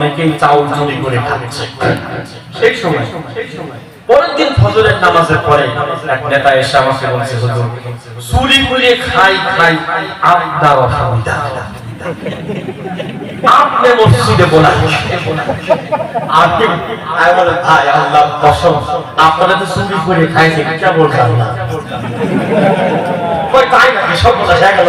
অনেকেই চাউল চুরি করে খাচ্ছে। সেই সময়, পরের দিন ফজরের নামাজের পরে এক নেতা এসে আমাকে বলছে, হুজুর চুরি করে খাই খাই, আপনার অসুবিধা। আপনি মসজিদে বলা আপনি, আমি ভাই, আল্লাহ কসম, আপনারা তো চুরি করে খাইছে কেমন আল্লাহ? তাই নাকি? সব কথা হয়ে গেল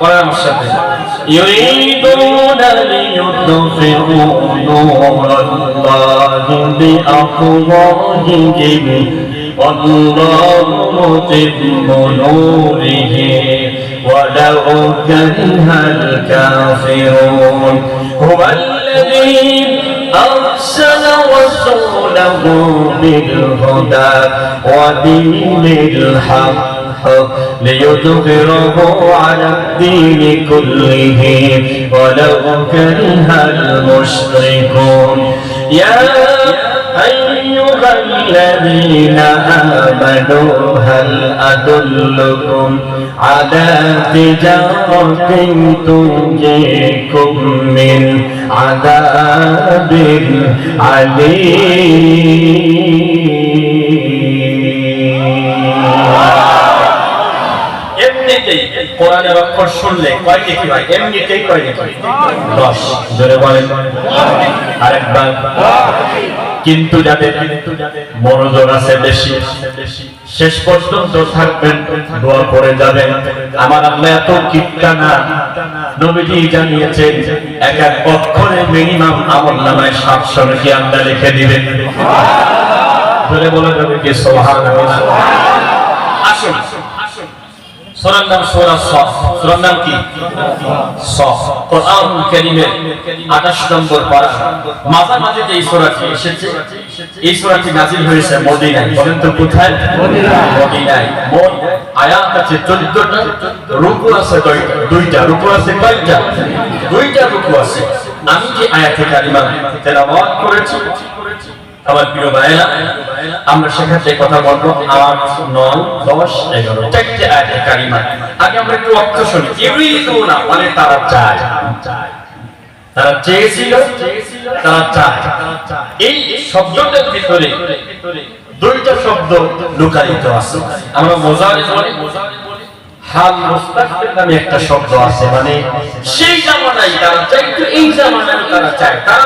পরে আমার সাথে يريدون ليطفئوا نور الله بأفواههم والله متم نوره ولو كره الكافرون هو الذي أرسل رسوله بالهدى ودين الحق ليظهره على الدين كله ولو كره المشركون يا أيها الذين آمنوا هل أدلكم على تجارة تنجيكم من عذاب عليم এমনিতেই কোরআনের অক্ষর শুনলে দেখি ভাই এমনিতেই দশ। বলেন। আরেকবার। কিন্তু যাদের মনোযোগ আছে বেশি, শেষ পর্যন্ত থাকবেন, দোয়া করে যাবেন। আমার আল্লাহ এত কিপটা না নবীজি জানিয়েছেন, এক এক অক্ষরে মিনিমাম আমল নামায় সাতশো নাকি আল্লাহ লিখে দিবেন। ধরে বলে যাবে কি? সোহান আসুন। সূরার নাম সূরা সফ সূরার নাম কি? সফ কোরআনুল কারীমের 28 নম্বর পারা। মাঝামাঝি যে সূরাটি এসেছে, এই সূরাটি নাযিল হয়েছে মদিনায়। বলেন তো কোথায়? মদিনায়। মোট আয়াত আছে 14টা রুকু আছে দুইটা। রুকু আছে কয়টা? দুইটা রুকু আছে। আমি যে আয়াতে কারিমা তেলাওয়াত করেছি আমার প্রিয় ভাইরা আমরা সেখানে কথা বলব আট নয়, দশ, এগারো। চারটে কারিমা। আগে আমরা একটু অর্থ শুনি। ইউরিদুনা মানে তারা চায়। তারা চেয়েছিল, তারা চায়। এই শব্দটার ভিতরে দুইটা শব্দ লুকায়িত আছে। আমরা মোজারে বলি, হাল নামে একটা শব্দ আছে মানে সেই জামানায় তারা কিন্তু এই জামানায় তারা চায়। তারা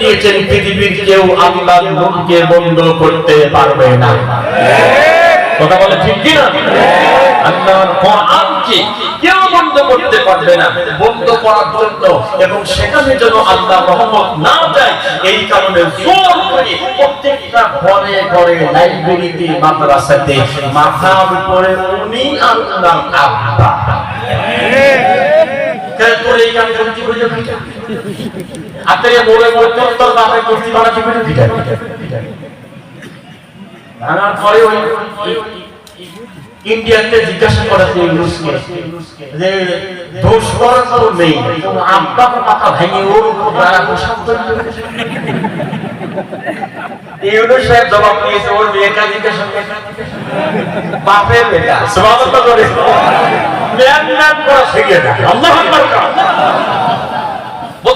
দিয়েছেন পৃথিবীর কেউ আল্লাহর নূরকে বন্ধ করতে পারবে না। কথা বলে ঠিক কি না আল্লাহর কোরআনকে কেউ বন্ধ করতে পারবে না। বন্ধ করার জন্য এবং সেখানে যেন আল্লাহ রহমত না যায়, এই কারণে জোর করে প্রত্যেকটা ঘরে ঘরে লাইব্রেরিতে, মাদ্রাসাতে মাথার উপরে উনি আল্লাহ আব্বা। এই কাম ভাঙার পরে ওই ইন্ডিয়াতে জিজ্ঞাসা করা ইউনুসকে যে দোষ করার তো নেই আব্বা পাতা ভেঙে ওর উপর দ্বারা পোশাক করেছে ইউনুস সাহেব জবাব দিয়েছে ওর মেয়েটা জিজ্ঞাসা বাপের সুবহানাল্লাহ করে ম্যান ম্যান করা শিখে না আল্লাহু আকবার।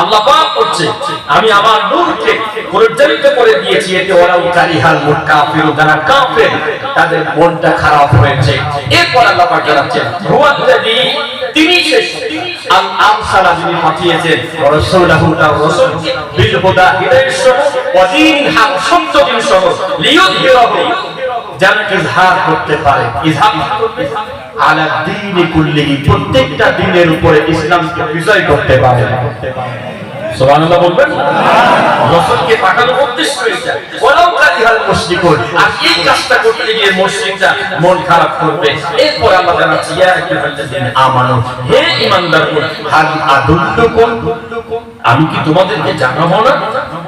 আল্লাহ পাক করছে আমি আমার নূরকে পরিচালিত করে দিয়েছি, এতে ওরা কারিহাল মুট কাফির যারা কাফের, তাদের মনটা খারাপ হয়েছে। এরপর আল্লাহ পাক জানাচ্ছেন, হুয়াল্লাযী, তিনি শেষ আল যিনি পাঠিয়েছেন লিয়ুযহিরাহু করতে পারে আলা কুল্লিহি, প্রত্যেকটা দিনের উপরে ইসলামকে বিজয় করতে পারে। আমি কি তোমাদেরকে জানাব না?